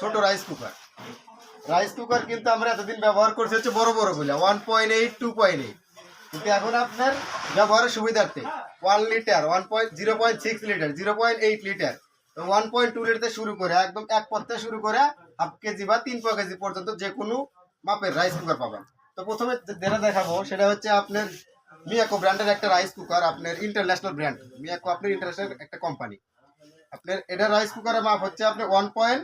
ছোট rice cooker rice cooker কিন্তু আমরা এতদিন ব্যবহার করছি হচ্ছে বড় বড়গুলা one point eight two point eight কিন্তু এখন আপনার ব্যবহারের সুবিধার্থে one litre one point zero point six litre zero point eight litre one point two litre শুরু করে, একদম এক পথ শুরু করে হাফ কেজি বা তিন পা কেজি পর্যন্ত যে কোনো মাপের রাইস কুকার পাবেন। তো প্রথমে যেটা দেখাবো, সেটা হচ্ছে আপনার মিয়াকো ব্র্যান্ডের একটা রাইস কুকার আপনার ইন্টারন্যাশনাল ব্র্যান্ড মিয়াকো আপনার ইন্টারন্যাশনাল একটা কোম্পানি আপনার এটা রাইস কুকারের মাপ হচ্ছে আপনার one point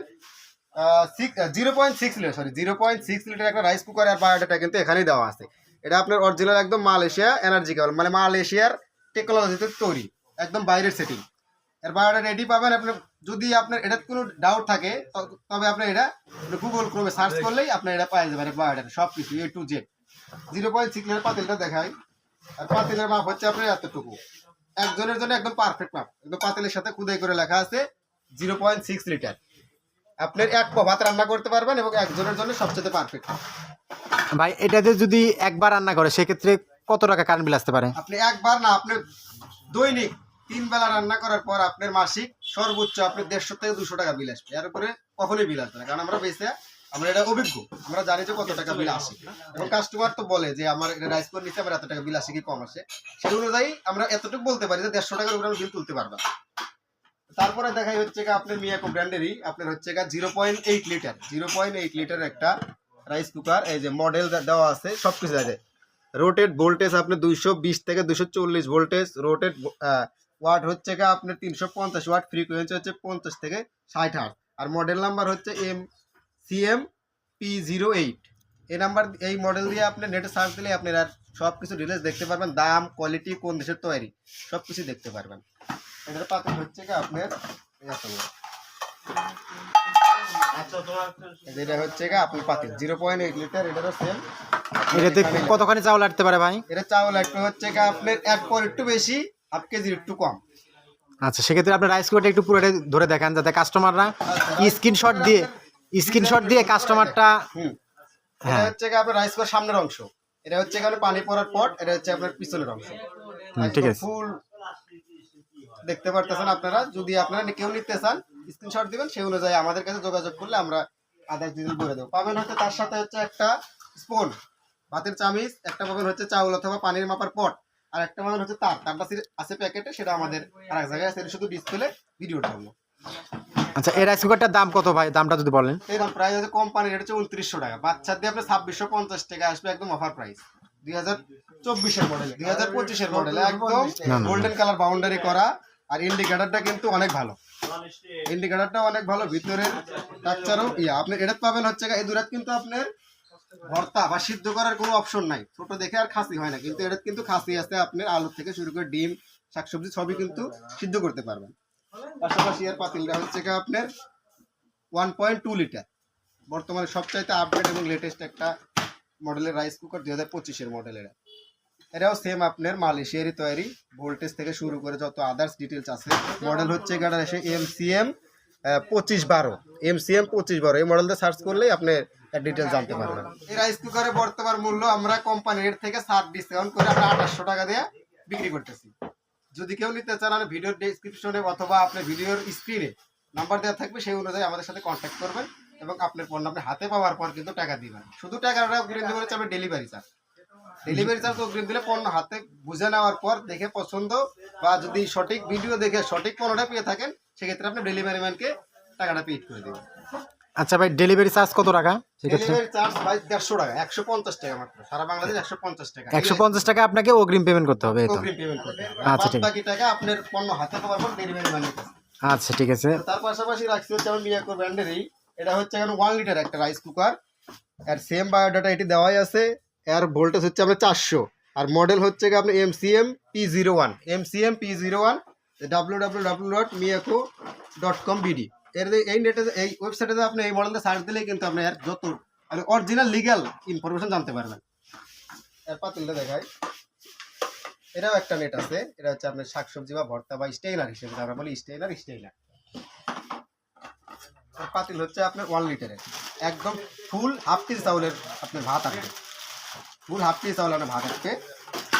zero point six litre sorry zero point six litre একটা রাইস কুকার আর বায়োডাটা কিন্তু এখানেই দেওয়া আছে। এটা আপনার অরিজিনাল একদম মালয়েশিয়া এনার্জি কেবল মানে মালয়েশিয়ার টেকনোলজিতে তৈরি একদম বাইরের সেটিং এর রেডি পাবেন আপনি যদি আপনার এটার কোনো ডাউট থাকে তবে আপনি এটা গুগল ক্রোমে সার্চ করলেই আপনি এটা পাওয়া যাবেন বায়োডাটা সব কিছু A to Z zero point six litre পাতিলটা দেখায় আর পাতিলের মাপ হচ্ছে আপনার এতটুকু। একজনের জন্য একদম পারফেক্ট মাপ একদম পাতিলের সাথে খুদাই করে লেখা আছে জিরো পয়েন্ট সিক্স লিটার আপনার এক পা ভাত রান্না করতে পারবেন এবং একজনের জন্য সবচেয়ে পারফেক্ট ভাই এটাতে যদি একবার রান্না করে সেক্ষেত্রে কত টাকা কারেন্ট বিল আসতে পারে? আপনি একবার না আপনার দৈনিক তিন বেলা রান্না করার পর আপনার মাসিক সর্বোচ্চ আপনার দেড়শো থেকে দুশো টাকা বিল আসবে। এর উপরে কখনোই বিল আসবে না কারণ আমরা বেঁচে আমরা এটা অভিজ্ঞ আমরা জানি যে কত টাকা বিল আসে। এবং কাস্টমার তো বলে যে আমার এটা রাইস করে নিচ্ছে আমার এত টাকা বিল আসে কি কম আসে? সেই অনুযায়ী আমরা এতটুকু বলতে পারি যে দেড়শো টাকার উপরে বিল তুলতে পারবেন তারপরে দেখাই হচ্ছে গা আপনার মিয়াকো ব্র্যান্ডেরই আপনার হচ্ছে গা zero point eight litre zero point eight litre একটা রাইস কুকার এই যে মডেল দেওয়া আছে সব কিছু আছে। রোটেড ভোল্টেজ আপনার দুইশো বিশ থেকে দুশো চল্লিশ ভোল্টেজ রোটেড ওয়াট হচ্ছে গা আপনার তিনশো পঞ্চাশ ওয়াট ফ্রিকোয়েন্সি হচ্ছে পঞ্চাশ থেকে ষাট হার্ট আর মডেল নাম্বার হচ্ছে M C M P zero eight এই নাম্বার এই মডেল দিয়ে আপনি নেটে সার্চ দিলে আপনি আর সব কিছু ডিটেলস দেখতে পারবেন, দাম কোয়ালিটি কোন দেশের তৈরি সব কিছু দেখতে পারবেন। এটার পাতিল হচ্ছে কি আপনার এই এটা হচ্ছে আপনার পাতিল জিরো পয়েন্ট এইট লিটার এটারও সেম এটাতে কতখানি চাউল আটতে পারে ভাই? এটা চাউল একটু হচ্ছে গা আপনার এক পর একটু বেশি হাফ কেজির একটু কম। আচ্ছা সেক্ষেত্রে আপনি রাইস কুকারটা একটু পুরোটা ধরে দেখান যাতে কাস্টমাররা স্ক্রিনশট দিয়ে স্ক্রিনশট দিয়ে কাস্টমারটা হুম। এটা হ্যাঁ। হচ্ছে গা আপনার রাইস করার সামনের অংশ। এটা হচ্ছে এখানে পানি পড়ার পট এটা হচ্ছে আপনার পিছনের অংশ। ঠিক আছে। ফুল দেখতে পারতেছেন আপনারা। যদি আপনারা কেউ নিতে চান স্ক্রিনশট দিবেন সেই অনুযায়ী আমাদের কাছে যোগাযোগ করলে আমরা আদার ডিটেল করে দেবো। পাবেন হচ্ছে তার সাথে হচ্ছে একটা স্পুন ভাতের চামিচ একটা পাবেন হচ্ছে চাউল অথবা পানির মাপার পট আর একটা পাবেন হচ্ছে তার। তারটা আছে প্যাকেটে সেটা আমাদের আর এক জায়গায় আছে শুধু ডিসপ্লে ভিডিওটা হলো আচ্ছা এই রাইস কুকারটার দাম কত ভাই? দামটা যদি বলেন। এই দাম প্রাইস হচ্ছে কোম্পানির রেট হচ্ছে উনত্রিশশো টাকা। বাচ্চার দিয়ে আপনার ছাব্বিশশো পঞ্চাশ টাকা আসবে একদম অফার প্রাইস দুই হাজার চব্বিশের মডেল দুই হাজার পঁচিশের মডেল একদম। গোল্ডেন কালার বাউন্ডারি করা। আর ইন্ডিকেটারটা কিন্তু অনেক ভালো। ইন্ডিকেটারটা অনেক ভালো, ভিতরের স্ট্রাকচারও ইয়া। আপনি এটা পাবেন হচ্ছে এই দুরাত কিন্তু আপনার ভর্তা বা সিদ্ধ করার কোনো অপশন নাই। ছোট দেখে আর খাসি হয় না, কিন্তু এটা কিন্তু খাসি আছে। আপনার আলু থেকে শুরু করে ডিম, শাকসবজি সবই কিন্তু সিদ্ধ করতে পারবেন। পাশাপাশি এর পাতিলটা হচ্ছে গা আপনার ওয়ান পয়েন্ট টু লিটার বর্তমানে সবচাইতে আপডেট এবং লেটেস্ট একটা মডেলের রাইস কুকার দুই হাজার পঁচিশের মডেলের এটাও সেম আপনার মালয়েশিয়ারই তৈরি। ভোল্টেজ থেকে শুরু করে যত আদার্স ডিটেলস আছে মডেল হচ্ছে গাড়ার এসে এম সি এম পঁচিশ বারো। এম সি এম পঁচিশ বারো। এই মডেলটা সার্চ করলেই আপনি ডিটেলস জানতে পারবেন। এই রাইস কুকারের বর্তমান মূল্য আমরা কোম্পানির থেকে সাত ডিসকাউন্ট করে আমরা আঠাশশো টাকা দিয়ে বিক্রি করতেছি। যদি কেউ নিতে চান আমি ভিডিওর ডেসক্রিপশনে অথবা আপনার ভিডিওর স্ক্রিনে নাম্বার দেওয়া থাকবে, সেই অনুযায়ী আমাদের সাথে কন্ট্যাক্ট করবেন এবং আপনার পণ্য আপনি হাতে পাওয়ার পর কিন্তু টাকা দিবেন। শুধু টাকাটা দেবেন হচ্ছে আপনার ডেলিভারি চার্জ। ডেলিভারি চার্জ অগ্রিম দিলে পণ্য হাতে বুঝে নেওয়ার পর দেখে পছন্দ বা যদি সঠিক ভিডিও দেখে সঠিক পণ্যটা পেয়ে থাকেন সেক্ষেত্রে আপনি ডেলিভারি ম্যানকে টাকাটা পেড করে দেবেন। আচ্ছা ভাই ডেলিভারি চার্জ কত টাকা? ডেলিভারি চার্জ ভাই দেড়শো টাকা একশো পঞ্চাশ টাকা মাত্র। সারা বাংলাদেশ একশো পঞ্চাশ টাকা। একশো পঞ্চাশ টাকা আপনাকে অগ্রিম পেমেন্ট করতে হবে অগ্রিম পেমেন্ট করতে হবে। আচ্ছা, ঠিক। বাকি টাকা আপনার পণ্য হাতে পাওয়ার পর ডেলিভারি ম্যানের আচ্ছা ঠিক আছে। তার পাশাপাশি রাখছি হচ্ছে আমার মিয়াকো ব্র্যান্ডেরই এটা হচ্ছে এখন ওয়ান লিটার একটা রাইস কুকার আর সেম বায়োডাটা এটি দেওয়াই আছে। এর ভোল্টেজ হচ্ছে আপনার চারশো। আর মডেল হচ্ছে কি আপনার M C M P zero one M C M P zero one W W W dot Miyako dot com BD এর এই নেটে এই ওয়েবসাইটে আপনি এই মডেলটা সার্চ দিলেই কিন্তু আপনি এর যত অরিজিনাল লিগ্যাল ইনফরমেশন জানতে পারবেন। এর পাতিলটা দেখায় এটাও একটা নেট আছে। এটা হচ্ছে আপনার শাকসবজি বা ভর্তা বা স্টেইনার হিসেবে আমরা বলি স্টেইনার আর পাতিল হচ্ছে আপনার ওয়ান লিটারের একদম ফুল হাফ কেজি চাউলের আপনার ভাত আসবে ফুল হাফ পিস চাউলের ভাত আসবে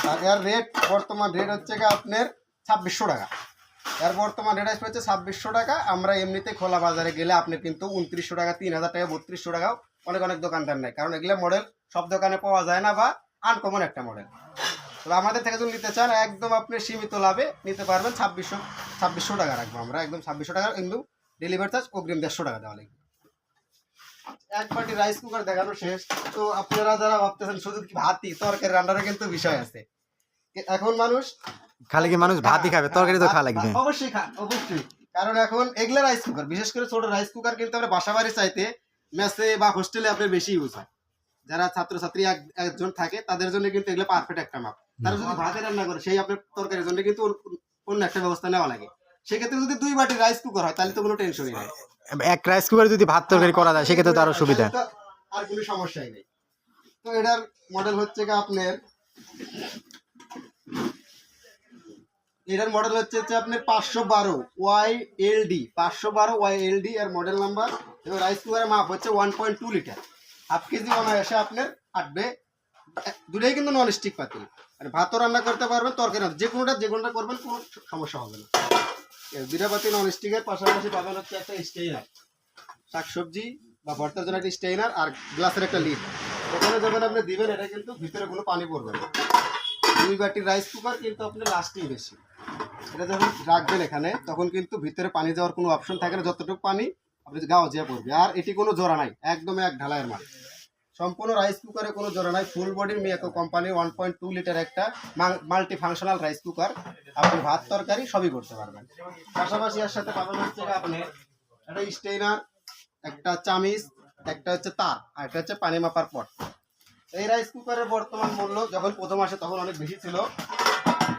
আর এর রেট বর্তমান রেট হচ্ছে গিয়ে আপনার ছাব্বিশশো টাকা। এর বর্তমান রেট আসবে হচ্ছে ছাব্বিশশো টাকা। আমরা এমনিতে খোলা বাজারে গেলে আপনি কিন্তু উনত্রিশশো টাকা, তিন হাজার টাকা, বত্রিশশো টাকাও অনেক অনেক দোকানদার নেয়। কারণ এগুলো মডেল সব দোকানে পাওয়া যায় না বা আনকমন একটা মডেল তবে আমাদের থেকে যদি নিতে চান, একদম আপনি সীমিত লাভে নিতে পারবেন ছাব্বিশশো ছাব্বিশশো টাকা রাখব আমরা। একদম ছাব্বিশশো টাকা কিন্তু ডেলিভারি চার্জ অগ্রিম দেড়শো টাকা দেওয়া লাগবে। এক বাটি রাইস কুকার দেখানো শেষ। তো আপনারা যারা ভাবতেছেন শুধু কি ভাতই? তরকারি রান্নারও কিন্তু বিষয় আছে। এখন মানুষ খালি কি মানুষ ভাতই খাবে? তরকারি তো খাওয়া লাগবে অবশ্যই খান অবশ্যই। কারণ এখন এগুলা রাইস কুকার বিশেষ করে ছোট রাইস কুকার কিন্তু আমরা বাসা বাড়ি চাইতে মেসে বা হোস্টেলে আপনার বেশি ইউজ হয়। যারা ছাত্রছাত্রী এক একজন থাকে তাদের জন্য কিন্তু এগুলো পারফেক্ট একটা মাপ। তারা যদি ভাতে রান্না করে সেই আপনার তরকারির জন্য কিন্তু অন্য- অন্য একটা ব্যবস্থা নেওয়া লাগে। সেক্ষেত্রে যদি দুই বাটি রাইস কুকার হয় তাহলে তো কোনো টেনশনই নেই। এক রাইস কুকারে যদি ভাত তরকারি করা যায় সেক্ষেত্রে তো আরও সুবিধা। আর কোনো সমস্যাই নেই। তো এটার মডেল হচ্ছে কি আপনার এটার মডেল হচ্ছে হচ্ছে আপনার পাঁচশো বারো ওয়াই এল ডি পাঁচশো বারো ওয়াই এল ডি এর মডেল নাম্বার এবং রাইস কুকারের মাপ হচ্ছে one point two litre half KG অনায়াসে আপনার আটবে। দুটাই কিন্তু নন স্টিক পাতিল। মানে ভাতও রান্না করতে পারবেন তরকারি যে কোনোটা যে কোনোটা করবেন কোনো সমস্যা হবে না। এই দুটা পাতি নন স্টিকের পাশাপাশি পাবেন হচ্ছে একটা স্টেইনার শাকসবজি বা ভর্তার জন্য একটা স্টেইনার আর গ্লাসের একটা লিড ওখানে যখন আপনি দিবেন, এটা কিন্তু ভিতরে কোনো পানি পড়বে না। দুই বাটির রাইস কুকার কিন্তু আপনি লাস্টেই বেশি। এটা যখন রাখবেন এখানে, তখন কিন্তু ভিতরে পানি যাওয়ার কোনো অপশন থাকে না। যতটুকু পানি, আপনি গাও যেয়ে পড়বে। আর এটি কোনো জোড়া নাই, একদম এক ঢালাইয়ের মাল। সম্পূর্ণ রাইস কুকারে কোনো জোড়া নাই ফুল বডির মিয়াকো কোম্পানির ওয়ান পয়েন্ট টু লিটার একটা মাল্টি ফাংশনাল রাইস কুকার আপনি ভাত, তরকারি সবই করতে পারবেন। পাশাপাশি এর সাথে পাবেন হচ্ছে আপনি একটা স্টেইনার একটা চামিচ, একটা হচ্ছে তার, আর একটা হচ্ছে পানি মাপার পট এই রাইস কুকারের বর্তমান মূল্য যখন প্রথম আসে তখন অনেক বেশি ছিল।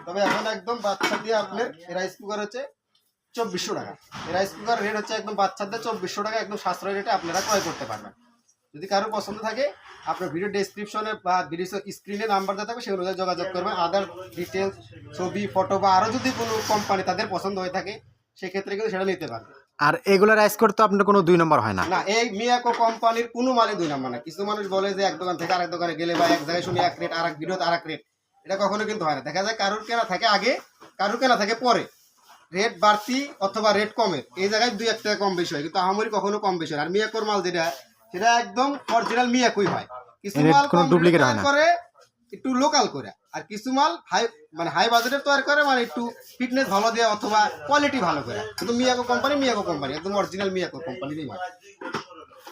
তবে এখন একদম বাচ্চা দিয়ে আপনার এই রাইস কুকার হচ্ছে চব্বিশশো টাকা। এই রাইস কুকার রেট হচ্ছে একদম বাচ্চাদের চব্বিশশো টাকা, একদম সাশ্রয় রেটে আপনারা ক্রয় করতে পারবেন। যদি কারও পছন্দ থাকে আপনার ভিডিও ডেসক্রিপশনে বা ভিডিও স্ক্রিনে নাম্বার দেওয়া থাকবে সেই অনুযায়ী যোগাযোগ করবেন। আদার ডিটেলস ছবি ফটো বা আরও যদি কোনো কোম্পানি তাদের পছন্দ হয়ে থাকে সেক্ষেত্রে কিন্তু সেটা নিতে পারবে। আর এগুলো রাইস করতে তো আপনার কোনো দুই নম্বর হয় না। না এই মিয়াকো কোম্পানির কোনো মালই দুই নম্বর না। কিছু মানুষ বলে যে এক দোকান থেকে আরেক দোকানে গেলে বা এক জায়গায় শুনি এক রেট আর এক ভিডিওতে আর এক রেট এটা কখনো কিন্তু হয় না। দেখা যায় কারুর কেনা থাকে আগে কারুর কেনা থাকে পরে। রেট বাড়তি অথবা রেট কমে। এই জায়গায় দুই এক টাকা কম বেশি হয় কিন্তু আহামরি কখনো কম বেশি হয়। আর মিয়াকোর মাল যেটা সেটা একদম অরিজিনাল মিয়াকোই হয়। কিছু মাল কোনো rate হয় না। করে একটু লোকাল করে। আর কিছু মাল হাই মানে হাই বাজেটের তৈরি করে মানে একটু ফিটনেস ভালো দেওয়া অথবা কোয়ালিটি ভালো করে। কিন্তু মিয়াকো কোম্পানি মিয়াকো কোম্পানি একদম অরিজিনাল মিয়াকো কোম্পানিরই মাল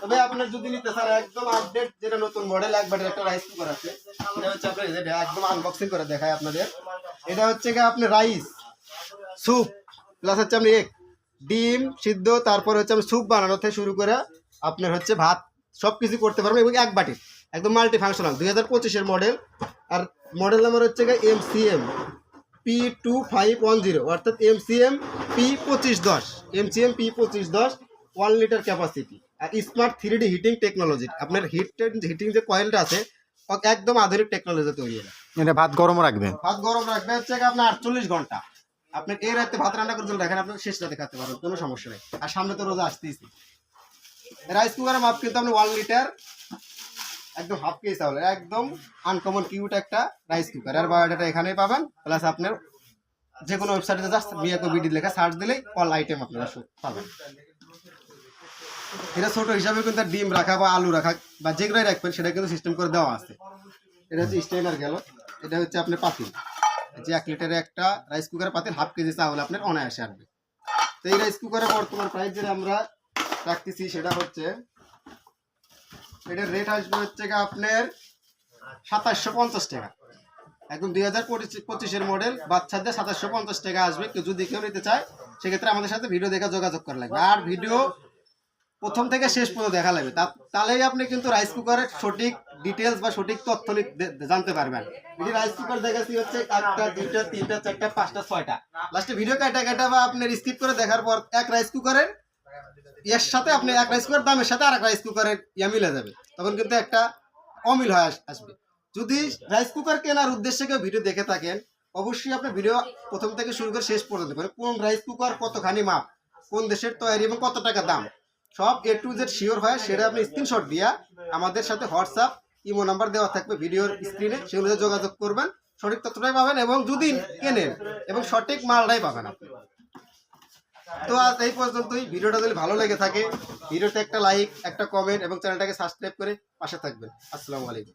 তবে আপনার যদি নিতে চান একদম আপডেট যেটা নতুন মডেল একবারের একটা রাইস কুকার আছে এটা হচ্ছে আপনার যেটা একদম আনবক্সিং করে দেখায় আপনাদের। এটা হচ্ছে কি আপনি রাইস স্যুপ প্লাস হচ্ছে আপনি এক ডিম সিদ্ধ তারপর হচ্ছে আমি স্যুপ বানানো থেকে শুরু করে আপনার হচ্ছে ভাত। সব কিছু করতে পারবেন এবং এক বাটির একদম মাল্টি ফাংশনাল দুই হাজার পঁচিশের মডেল আর মডেল নাম্বার হচ্ছে M C M P two five one zero অর্থাৎ এম সি এম পি পঁচিশ দশ এম সি এম পি পঁচিশ দশ ওয়ান লিটার ক্যাপাসিটি আর smart three D heating technology আপনার হিট হিটিং যে কয়েলটা আছে একদম আধুনিক টেকনোলজি তৈরি এটা ভাত গরম রাখবে। ভাত গরম রাখবে হচ্ছে গিয়ে আপনার আটচল্লিশ ঘণ্টা। আপনি এই রাতে ভাত রান্না করতে দেখেন আপনি শেষ রাতে খেতে পারবেন কোনো সমস্যা নেই। আর সামনে তো রোজা আসতেইছি। রাইস কুকারের মাপ কিন্তু আপনি ওয়ান লিটার একদম হাফ কেজি চাউল একদম আনকমন কিউট একটা রাইস কুকার। আর বায়োডাটা এখানেই পাবেন প্লাস আপনার যে কোনো ওয়েবসাইটে জাস্ট মিয়াকো বিডি লেখা সার্চ দিলেই অল আইটেম আপনারা পাবেন। এটা ছোট হিসাবে কিন্তু ডিম রাখা বা আলু রাখা বা যেগুলোই রাখবেন, সেটা কিন্তু সিস্টেম করে দেওয়া আছে। এটা হচ্ছে স্টেনার গেল, এটা হচ্ছে আপনার পাতিল। যে এক লিটারের একটা রাইস কুকারের পাতিল হাফ কেজি চাউল আপনার অনায়াসে আসবে। তো এই রাইস কুকারের বর্তমান প্রাইস যেটা আমরা রাখতেছি, সেটা হচ্ছে, এটার রেট আসবে হচ্ছে আপনার সাতাশশো পঞ্চাশ টাকা। একদম দুই হাজার পঁচিশের মডেল বাচ্চাদের সাতাশশো পঞ্চাশ টাকা আসবে। কেউ যদি কেউ নিতে চায়, সেক্ষেত্রে আমাদের সাথে ভিডিও দেখে যোগাযোগ করা লাগবে। আর ভিডিও প্রথম থেকে শেষ পর্যন্ত দেখা লাগবে। তাহলেই আপনি কিন্তু রাইস কুকারের সঠিক ডিটেলস বা সঠিক তথ্য জানতে পারবেন। যদি রাইস কুকার দেখাচ্ছি হচ্ছে একটা, দুইটা, তিনটা, চারটা, পাঁচটা, ছয়টা। লাস্টে ভিডিও কাটা কাটা বা আপনার স্কিপ করে দেখার পর এক রাইস কুকারের এর সাথে আপনি এক রাইস কুকার দামের সাথে আরেক রাইস কুকারের ইয়া মিলে যাবে। তখন কিন্তু একটা অমিল হয়ে আসবে। যদি রাইস কুকার কেনার উদ্দেশ্যে কেউ ভিডিও দেখে থাকেন, অবশ্যই আপনি ভিডিও প্রথম থেকে শুরু করে শেষ পর্যন্ত দেখবেন কোন রাইস কুকার কতখানি মাপ, কোন দেশের তৈরি এবং কত টাকা দাম। সব এ টু জেড শিওর হয়, সেটা আপনি স্ক্রিনশট দিয়া আমাদের সাথে হোয়াটসঅ্যাপ ইমো নাম্বার দেওয়া থাকবে ভিডিওর স্ক্রিনে অনুযায়ী যোগাযোগ করবেন, সঠিক তথ্যটাই পাবেন এবং যদি কেনেন, এবং সঠিক মালটাই পাবেন আপনি। তো আজ এই পর্যন্তই। ভিডিওটা যদি ভালো লেগে থাকে, ভিডিওতে একটা লাইক একটা কমেন্ট এবং চ্যানেলটাকে সাবস্ক্রাইব করে পাশে থাকবেন। আসসালামু আলাইকুম।